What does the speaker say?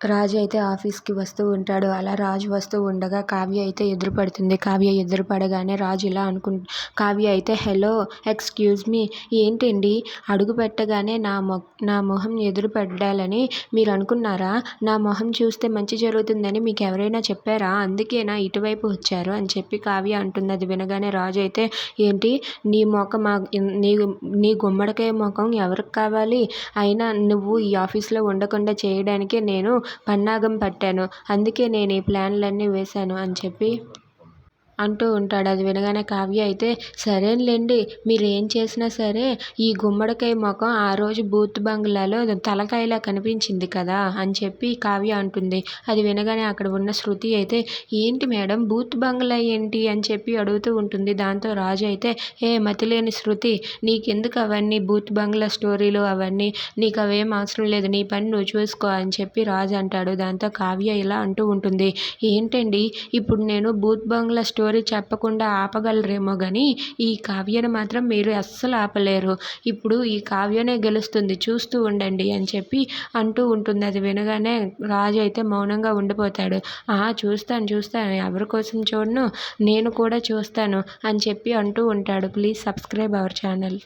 రాజు అయితే ఆఫీస్కి వస్తూ ఉంటాడు. అలా రాజు వస్తూ ఉండగా కావ్య అయితే ఎదురుపడుతుంది. కావ్య ఎదురుపడగానే రాజు ఇలా అనుకు కావ్య అయితే హలో ఎక్స్క్యూజ్ మీ ఏంటండి? అడుగు పెట్టగానే నా మొ నా మొహం ఎదురుపడాలని మీరు అనుకున్నారా? నా మొహం చూస్తే మంచి జరుగుతుందని మీకు ఎవరైనా చెప్పారా? అందుకేనా ఇటువైపు వచ్చారు? అని చెప్పి కావ్య అంటుంది అది వినగానే రాజు అయితే ఏంటి? నీ మొఖం నీ నీ గుమ్మడికాయ ముఖం ఎవరికి కావాలి? అయినా నువ్వు ఈ ఆఫీస్లో ఉండకుండా చేయడానికే నేను పన్నాగం పట్టాను. అందుకే నేను ఈ ప్లాన్లన్నీ వేశాను అని చెప్పి అంటూ ఉంటాడు. అది వినగానే కావ్య అయితే సరేలేండి మీరు ఏం చేసినా సరే ఈ గుమ్మడికాయ ముఖం ఆ రోజు బూత్ బంగ్లాలో తలకాయలా కనిపించింది కదా అని చెప్పి కావ్య అంటుంది. అది వినగానే అక్కడ ఉన్న శృతి అయితే ఏంటి మేడం బూత్ బంగ్లా ఏంటి? అని చెప్పి అడుగుతూ ఉంటుంది. దాంతో రాజు అయితే ఏ మతిలేని శృతి నీకెందుకు అవన్నీ బూత్ బంగ్లా స్టోరీలు అవన్నీ? నీకు అవేం అవసరం లేదు నీ పని నువ్వు చూసుకో అని చెప్పి రాజు అంటాడు. దాంతో కావ్య ఇలా అంటూ ఉంటుంది. ఏంటండి ఇప్పుడు నేను బూత్ బంగ్లా స్టోరీ స్టోరీ చెప్పకుండా ఆపగలరేమో కానీ ఈ కావ్యను మాత్రం మీరు అస్సలు ఆపలేరు. ఇప్పుడు ఈ కావ్యనే గెలుస్తుంది చూస్తూ ఉండండి అని చెప్పి అంటూ ఉంటుంది. అది వినగానే రాజు అయితే మౌనంగా ఉండిపోతాడు. ఆ చూస్తాను చూస్తాను. ఎవరి కోసం చూడను? నేను కూడా చూస్తాను అని చెప్పి అంటూ ఉంటాడు. Please subscribe our channel.